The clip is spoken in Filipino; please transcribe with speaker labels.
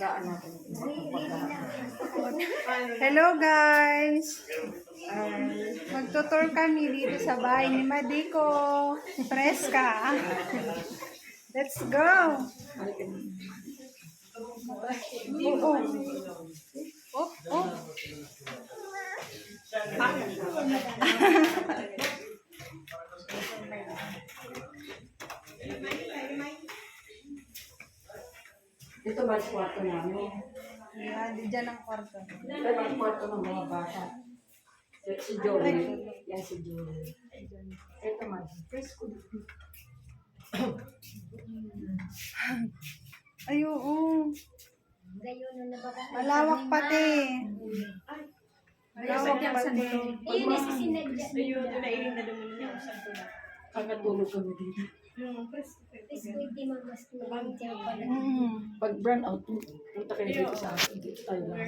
Speaker 1: pagkaan natin.
Speaker 2: Hello guys! Magtutour kami dito sa bahay ni Madiko. Preska. Let's go! Oh, oh. Oh, oh.
Speaker 1: Dito ba yung kwarto namin?
Speaker 2: Yan, di dyan ang kwarto.
Speaker 1: Ito ba yung kwarto ng mga bata? Si, si Jolie. Yan si Jolie. Ito man. Presko.
Speaker 2: Ay, oo. Malawak pati. Malawak pati.
Speaker 3: Ayun na si sinadya.
Speaker 1: Kakatulog kami dito.
Speaker 3: Is ko hindi mamas na lang dyan pala.
Speaker 2: Mm.
Speaker 1: Pag burn out, punta kayo dito sa akin. Dito tayo lang.